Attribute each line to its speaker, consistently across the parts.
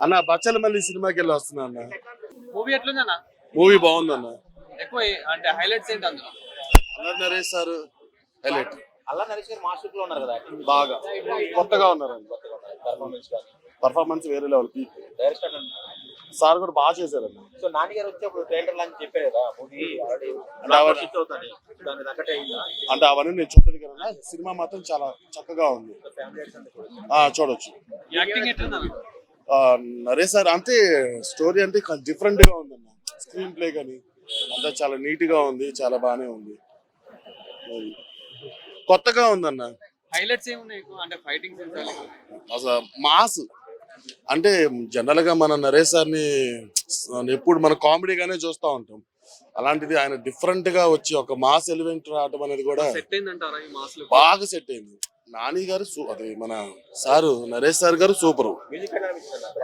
Speaker 1: అన్న బచ్చలమల్లి సినిమాకి వెళ్ళి వస్తున్నా అన్న.
Speaker 2: మూవీ ఎట్లుందన్న?
Speaker 1: మూవీ బాగుందన్న.
Speaker 2: ఎక్కువ అంటే హైలైట్స్ ఏంటి అందులో?
Speaker 1: Allari Naresh sir highlight.
Speaker 3: అల్లా నరేష్ గారు మాస్టర్లో ఉన్నారు కదా
Speaker 1: బాగా. కొత్తగా ఉన్నారండి
Speaker 3: పర్ఫార్మెన్స్
Speaker 1: పర్ఫార్మెన్స్ వేరే లెవెల్ పీక్
Speaker 3: డైరెక్టర్
Speaker 1: సార్ కూడా బాగా చేశారండి
Speaker 3: సో నాని గారు వచ్చి అప్పుడు ట్రైలర్ లాంటి చెప్పారు కదా మూవీ
Speaker 1: అంటే అవన్నీ నేను చూడలేదు కదా సినిమా మాత్రం చాలా చక్కగా ఉంది.
Speaker 3: ఫ్యామిలీ అంటే కూడా
Speaker 1: ఆ చూడొచ్చు. నరేష్ సార్ అంతే స్టోరీ అంటే డిఫరెంట్గా ఉందన్న. స్క్రీన్ ప్లే కానీ అంతా చాలా నీట్గా ఉంది చాలా బాగానే ఉంది. కొత్తగా ఉందన్న.
Speaker 2: హైలైట్స్ అంటే ఫైటింగ్
Speaker 1: అసలు మాస్ అంటే జనరల్గా మన నరేష్ సార్ని ఎప్పుడు మన కామెడీగానే చూస్తూ ఉంటాం. అలాంటిది ఆయన డిఫరెంట్గా వచ్చి ఒక మాస్ ఎలిమెంట్ రావడం అనేది కూడా బాగా సెట్ అయింది. నాని గారు అది మన sir Naresh sir garu super.
Speaker 3: Music?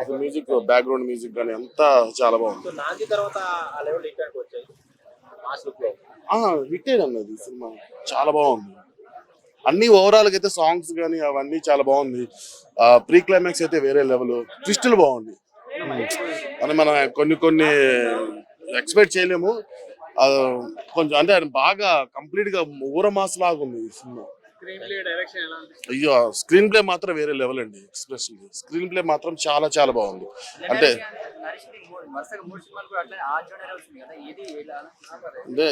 Speaker 1: అసలు బ్యాక్గ్రౌండ్ మ్యూజిక్ కానీ అంతా చాలా బాగుంది.
Speaker 3: హిట్
Speaker 1: అన్నది ఈ సినిమా. చాలా బాగుంది. అన్ని ఓవరాల్ అయితే సాంగ్స్ కానీ అవన్నీ చాలా బాగుంది. ప్రీ క్లైమాక్స్ అయితే వేరే లెవెల్ ట్విస్టులు బాగుంది. అని మనం కొన్ని కొన్ని ఎక్స్పెక్ట్ చేయలేము. కొంచెం అంటే బాగా కంప్లీట్గా ఊర మాస్ లాగా ఉంది ఈ సినిమా.
Speaker 2: స్క్రీన్ ప్లే డైరెక్షన్ ఎలా అనిపిస్తుంది
Speaker 1: అయ్యో స్క్రీన్ ప్లే మాత్రం వేరే లెవెల్ అండి ఎక్స్ప్రెషన్ స్క్రీన్ ప్లే మాత్రం చాలా చాలా బాగుంది. అంటే అంటే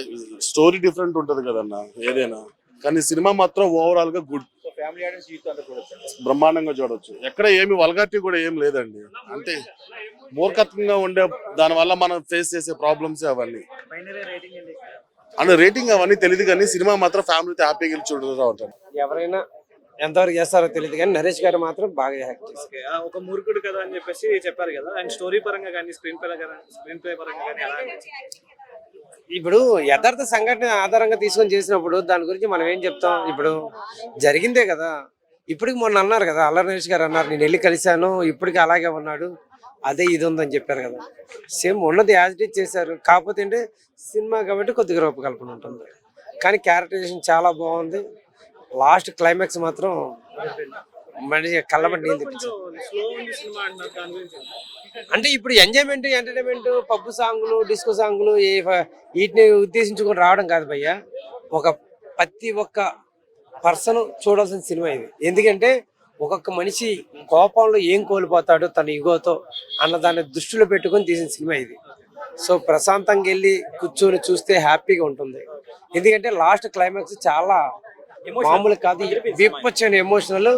Speaker 1: స్టోరీ డిఫరెంట్ ఉంటది కదన్న ఏదైనా. కానీ సినిమా మాత్రం ఓవరాల్గా గుడ్ బ్రహ్మాండంగా చూడొచ్చు. ఎక్కడ ఏమి వల్గాటి కూడా ఏం లేదండి. అంటే మూర్ఖత్వంగా ఉండే దాని వల్ల మనం ఫేస్ చేసే ప్రాబ్లమ్స్ అవన్నీ.
Speaker 3: ఫైనల్ రేటింగ్
Speaker 1: అవన్నీ తెలియదు కానీ సినిమా మాత్రం ఫ్యామిలీతో హ్యాపీగా వెళ్ళి ఉంటాను
Speaker 4: ఎవరైనా ఎంతవరకు చేస్తారో తెలియదు కానీ నరేష్ గారు మాత్రం బాగా యాక్ట్ చేశారు.
Speaker 2: ఓకే ఆ, ఒక మూర్ఖుడు కదా అని చెప్పేసి చెప్పారు కదా. అండ్ స్టోరీ పరంగా కానీ స్క్రీన్ ప్లే స్క్రీన్ ప్లే పరంగా కానీ ఎలా? అనిపించింది
Speaker 4: ఇప్పుడు యథార్థ సంఘటన ఆధారంగా తీసుకొని చేసినప్పుడు దాని గురించి మనం ఏం చెప్తాం? ఇప్పుడు జరిగిందే కదా. ఇప్పటికి మొన్న అన్నారు కదా అల్లరి నరేష్ గారు అన్నారు నేను వెళ్ళి కలిశాను ఇప్పటికి అలాగే ఉన్నాడు. అదే ఇది ఉందని చెప్పారు కదా. సేమ్ ఉన్నది యాజ్ ఇట్ చేశారు. కాకపోతే అంటే సినిమా కాబట్టి కొద్దిగా రూపకల్పన ఉంటుంది. కానీ క్యారెక్టరైజేషన్ చాలా బాగుంది. లాస్ట్ క్లైమాక్స్ మాత్రం మనిషి కళ్ళబట్టి నీళ్ళు అంటే ఇప్పుడు ఎంజాయ్మెంట్ ఎంటర్టైన్మెంట్ పబ్బు సాంగ్లు డిస్కో సాంగ్లు వీటిని ఉద్దేశించుకొని రావడం కాదు భయ్య. ఒక ప్రతి ఒక్క పర్సన్ చూడాల్సిన సినిమా ఇది. ఎందుకంటే ఒక్కొక్క మనిషి కోపంలో ఏం కోల్పోతాడో తన ఇగోతో అన్న దాన్ని దృష్టిలో పెట్టుకొని తీసిన సినిమా ఇది. సో ప్రశాంతంగా వెళ్ళి కూర్చొని చూస్తే హ్యాపీగా ఉంటుంది. ఎందుకంటే లాస్ట్ క్లైమాక్స్ చాలా మామూలు కాదు విప్పొచ్చని ఎమోషనల్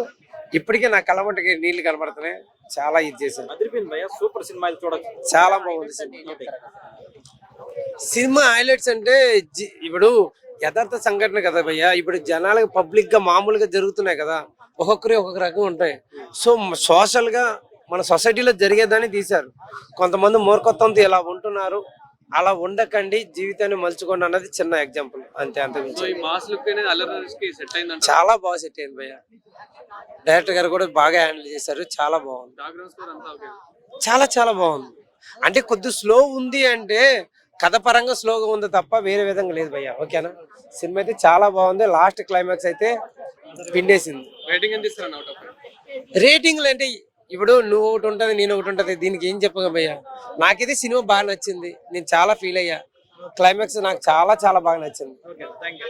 Speaker 4: ఇప్పటికే నా కలవంటకి నీళ్ళు కనబడుతున్నాయి. చాలా ఇది చేశాను
Speaker 3: సూపర్ సినిమా
Speaker 4: చాలా బాగుంది సినిమా. హైలైట్స్ అంటే ఇప్పుడు యథార్థ సంఘటన కదా భయ్య. ఇప్పుడు జనాలకు పబ్లిక్గా మామూలుగా జరుగుతున్నాయి కదా. ఒక్కొక్కరి ఒక్కొక్క రకంగా ఉంటాయి. సో సోషల్గా మన సొసైటీలో జరిగేదాన్ని తీశారు. కొంతమంది మూర్ఖత్వంతో ఇలా ఉంటున్నారు. అలా ఉండకండి జీవితాన్ని మలుచుకోండి అన్నది చిన్న ఎగ్జాంపుల్ అంతే అంత చాలా బాగా సెట్ అయింది భయ్య. డైరెక్టర్ గారు కూడా బాగా హ్యాండిల్ చేశారు. చాలా బాగుంది. చాలా చాలా బాగుంది. అంటే కొద్ది స్లో ఉంది అంటే కథ పరంగా స్లోగా ఉంది తప్ప వేరే విధంగా లేదు భయ్య. ఓకేనా? సినిమా అయితే చాలా బాగుంది. లాస్ట్ క్లైమాక్స్ అయితే పిండేసింది
Speaker 2: రేటింగ్ ఎంత ఇస్తారు అవుట్ ఆఫ్
Speaker 4: రేటింగ్లు అంటే ఇప్పుడు నువ్వు ఒకటి ఉంటుంది నేను ఒకటి ఉంటుంది దీనికి ఏం చెప్పగా భయ్య? నాకైతే సినిమా బాగా నచ్చింది. నేను చాలా ఫీల్ అయ్యా. క్లైమాక్స్ నాకు చాలా చాలా బాగా నచ్చింది.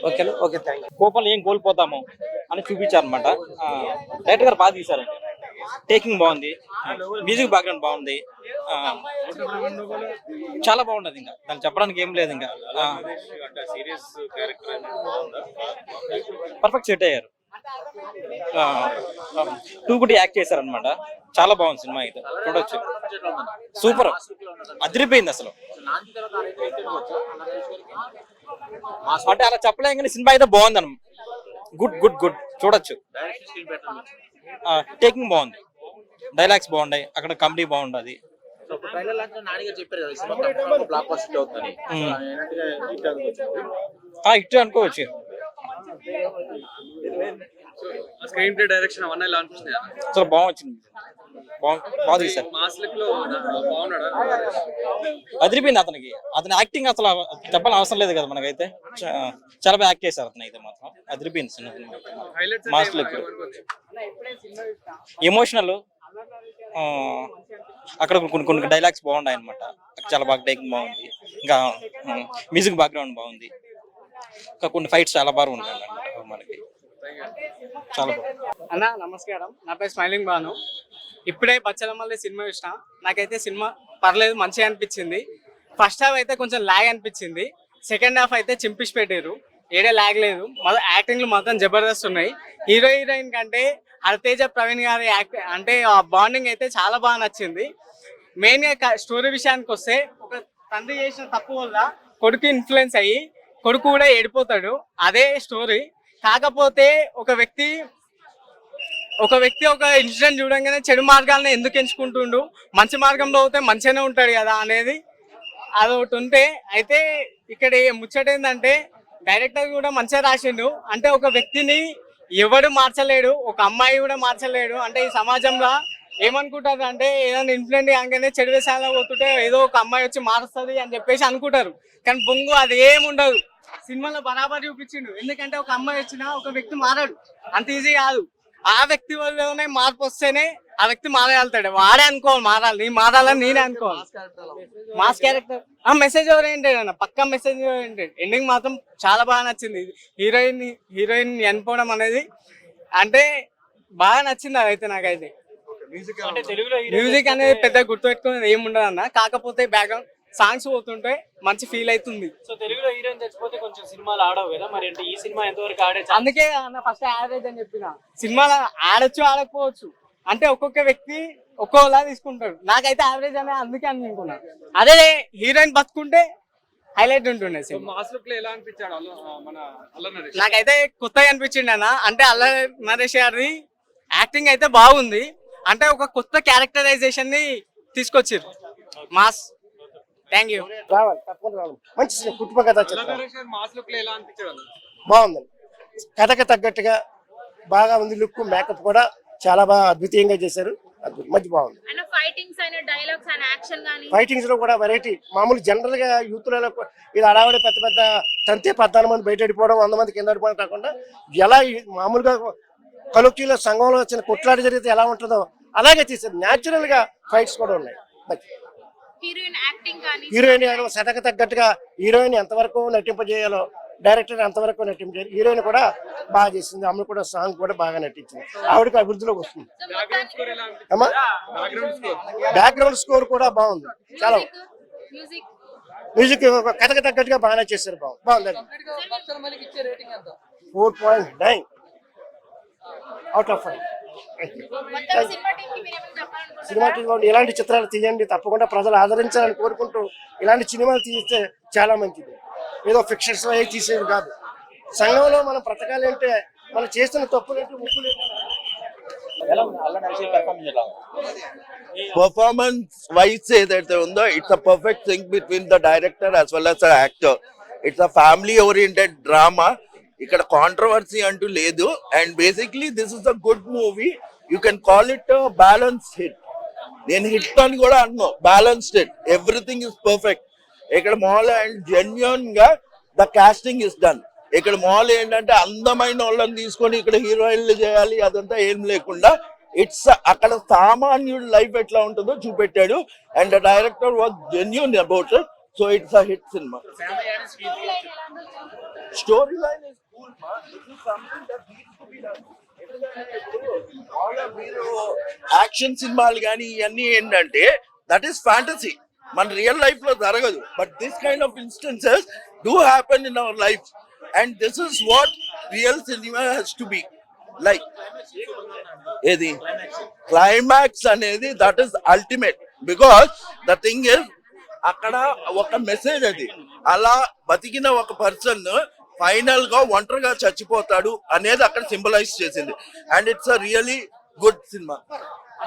Speaker 4: ఓకేనా? ఓకే థ్యాంక్ యూ
Speaker 5: కోపంలో ఏం కోల్పోతాము అని చూపించారు అనమాట డైరెక్టర్ గారు బాగా తీశారండి. టేకింగ్ బాగుంది. మ్యూజిక్ బ్యాక్గ్రౌండ్ బాగుంది. చాలా బాగుండదు ఇంకా. దాన్ని చెప్పడానికి ఏం లేదు ఇంకా. పర్ఫెక్ట్ సెట్ అయ్యారు. టూ కూడా యాక్ట్ చేశారనమాట చాలా బాగుంది సినిమా అయితే. చూడొచ్చు. సూపర్. అదిరిపోయింది అసలు. అంటే అలా చెప్పలేం కానీ సినిమా అయితే బాగుంది అన్న గుడ్ గుడ్ గుడ్. చూడొచ్చు. టేకింగ్ బాగుంది. డైలాగ్స్ బాగున్నాయి. అక్కడ కామెడీ బాగుండదు.
Speaker 3: హిట్ అనుకోవచ్చు.
Speaker 2: స్క్రీన్ ప్లే డైరెక్షన్ అవన్నీ ఎలా
Speaker 5: అదిరిపోయింది అతనికి. అతని యాక్టింగ్ అసలు చెప్పాలని అవసరం లేదు కదా మనకైతే. చాలా బాగా యాక్ట్ చేశారు అతను అయితే మాత్రం. అదిరిపోయింది సినిమా.
Speaker 2: హైలైట్స్
Speaker 5: మాస్ లుక్ ఎమోషనల్ అక్కడ కొన్ని కొన్ని డైలాగ్స్ బాగున్నాయి అనమాట చాలా బాగా టేకింగ్ బాగుంది. ఇంకా మ్యూజిక్ బ్యాక్గ్రౌండ్ బాగుంది. ఇంకా కొన్ని ఫైట్స్ చాలా బాగా ఉంటాయి మనకి. చాలా బాగుంది.
Speaker 6: అన్న నమస్కారం. నా పేరు స్మైలింగ్ బాను ఇప్పుడే బచ్చలమల్లి సినిమా చూసిన. నాకైతే సినిమా పర్లేదు మంచిగా అనిపించింది. ఫస్ట్ హాఫ్ అయితే కొంచెం లాగ్ అనిపించింది. సెకండ్ హాఫ్ అయితే చింపిసి పెట్టారు ఏడే లాగ్ లేదు. మొదటి యాక్టింగ్లు మొత్తం జబర్దస్త్ ఉన్నాయి. హీరో హీరోయిన్ కంటే హరితేజ ప్రవీణ్ గారి యాక్ట్ అంటే ఆ బాండింగ్ అయితే చాలా బాగా నచ్చింది. మెయిన్గా స్టోరీ విషయానికి వస్తే ఒక తండ్రి చేసిన తప్పు వల్ల కొడుకు ఇన్ఫ్లుయెన్స్ అయ్యి కొడుకు కూడా ఏడిపోతాడు. అదే స్టోరీ కాకపోతే ఒక వ్యక్తి ఒక వ్యక్తి ఒక ఇన్సిడెంట్ చూడంగానే చెడు మార్గాలను ఎందుకు ఎంచుకుంటుండు? మంచి మార్గంలో పోతే మంచిగానే ఉంటాడు కదా అనేది అదొకటి ఉంటే అయితే ఇక్కడ ముచ్చట ఏంటంటే డైరెక్టర్ కూడా మంచిగా రాసిండు. అంటే ఒక వ్యక్తిని ఎవడు మార్చలేడు ఒక అమ్మాయి కూడా మార్చలేడు. అంటే ఈ సమాజంలో ఏమనుకుంటారు అంటే ఏదైనా ఇన్ఫ్లుయెంట్ కాగానే చెడు వేసాలో పోతుంటే ఏదో ఒక అమ్మాయి వచ్చి మారుస్తుంది అని చెప్పేసి అనుకుంటారు. కానీ బొంగు అది ఏముండదు సినిమాలో బరాబర్ చూపించిండు. ఎందుకంటే ఒక అమ్మాయి వచ్చినా ఒక వ్యక్తి మారాడు. అంత ఈజీ కాదు. ఆ వ్యక్తి వల్లనే మార్పు వస్తేనే ఆ వ్యక్తి మారగలుగుతాడు వాడే అనుకోవాలి మారాలి. నీ మారాలని నేనే అనుకోవాలి. Mass character. ఆ మెసేజ్ ఓరియంటెడ్ అన్న పక్కా మెసేజ్ ఓరియంటెడ్ ఎండింగ్ మాత్రం చాలా బాగా నచ్చింది. హీరోయిన్ హీరోయిన్ చనిపోవడం అనేది అంటే బాగా నచ్చింది అదైతే నాకైతే. మ్యూజిక్ అనేది పెద్ద గుర్తుపెట్టుకునేది ఏముండదు అన్న. కాకపోతే బ్యాక్గ్రౌండ్ సాంగ్స్ పోతుంటే మంచి ఫీల్ అవుతుంది
Speaker 2: సో తెలుగులో హీరోయిన్ చచ్చిపోతే కొంచెం సినిమాలు ఆడవు కదా? మరి అంటే ఈ సినిమా ఎంతవరకు ఆడే
Speaker 6: అందుకే అన్న ఫస్ట్ యావరేజ్ అని చెప్పిన. సినిమాలో ఆడొచ్చు ఆడకపోవచ్చు. అంటే ఒక్కొక్క వ్యక్తి ఒక్కోలా తీసుకుంటాడు. నాకైతే యావరేజ్ అనే అందుకే అనుకున్నా. అదే హీరోయిన్ బతుకుంటే హైలైట్ ఉంటుండే నాకైతే కొత్తగా అనిపించింది అన్న. అంటే అల్ల నరేష్ గారిది యాక్టింగ్ అయితే బాగుంది. అంటే ఒక కొత్త క్యారెక్టరైజేషన్ని తీసుకొచ్చారు మాస్ థ్యాంక్ యూ
Speaker 7: రావాలి తప్పకుండా రావాలి. మంచి సినిమా, కుటుంబ
Speaker 2: గారు?
Speaker 7: బాగుందండి. కథకి తగ్గట్టుగా బాగా ఉంది లుక్ మేకప్ కూడా చాలా బాగా అద్వితీయంగా చేశారు. మంచి బాగుంది. ఫైటింగ్స్లో కూడా వెరైటీ మామూలు జనరల్గా యూత్లలో ఇలా అడావిడ పెద్ద పెద్ద తంతే పద్నాలుగు మంది బయట పడిపోవడం వంద మంది కింద పడిపోవడం కాకుండా ఎలా మామూలుగా కలుకీలో సంఘంలో వచ్చిన కొట్లాట జరిగితే ఎలా ఉంటుందో అలాగే తీశారు న్యాచురల్గా ఫైట్స్ కూడా ఉన్నాయి.
Speaker 8: హీరోయిన్
Speaker 7: సతక తగ్గట్టుగా హీరోయిన్ ఎంతవరకు నటింపజేయాలో డైరెక్టర్ ఎంతవరకు నటింపజేయాలి హీరోయిన్ కూడా బాగా చేసింది. ఆమె కూడా సాంగ్ కూడా బాగా నటించింది. ఆవిడకి అభివృద్ధిలోకి వస్తుంది. బ్యాక్గ్రౌండ్ స్కోర్ కూడా బాగుంది. చాలా
Speaker 8: మ్యూజిక్
Speaker 7: మ్యూజిక్ కథకు తగ్గట్టుగా బాగానే చేశారు బాగుంది. బాగుంది four point nine out of five
Speaker 8: cinema
Speaker 7: వాళ్ళు ఇలాంటి చిత్రాలు తీయండి తప్పకుండా ప్రజలు ఆదరించాలని కోరుకుంటూ ఇలాంటి సినిమాలు తీస్తే చాలా మంచిది. ఏదో ఫిక్షన్స్ అవి తీసేది కాదు. సంఘంలో మనం బ్రతకాలంటే మనం చేస్తున్న తప్పులేంటి
Speaker 5: నరేష్ పెర్ఫార్మెన్స్
Speaker 9: వైస్ ఏదైతే ఉందో it's a perfect thing between the director as well as a actor it's a family oriented drama ఇక్కడ కాంట్రవర్సీ అంటూ లేదు. And basically this is a good movie you can call it balance hit నేను hit అని కూడా అన్నాను balanced hit everything is perfect ఇక్కడ మాల్ and జెన్యున్గా ద కాస్టింగ్ ఇస్ డన్ ఇక్కడ మాల్ ఏంటంటే అందమైన వాళ్ళని తీసుకొని ఇక్కడ హీరోయిన్లు చేయాలి అదంతా ఏం లేకుండా ఇట్స్ అక్కడ సామాన్యుడు లైఫ్ ఎట్లా ఉంటుందో చూపెట్టాడు. And the director was genuine about so it's a hit cinema story line is cool మీరు యాక్షన్ సినిమాలు కానీ ఇవన్నీ ఏంటంటే దట్ ఈస్ ఫ్యాంటసీ మన రియల్ లైఫ్లో జరగదు. But this kind of instances do happen in our life and this is what real cinema has to be like ఏది? Climax అనేది that is ultimate because the thing is అక్కడ ఒక message అది. అలా బతికిన ఒక పర్సన్ ఫైనల్గా ఒంటరిగా చచ్చిపోతాడు అనేది అక్కడ సింబలైజ్ చేసింది. And it's a really good cinema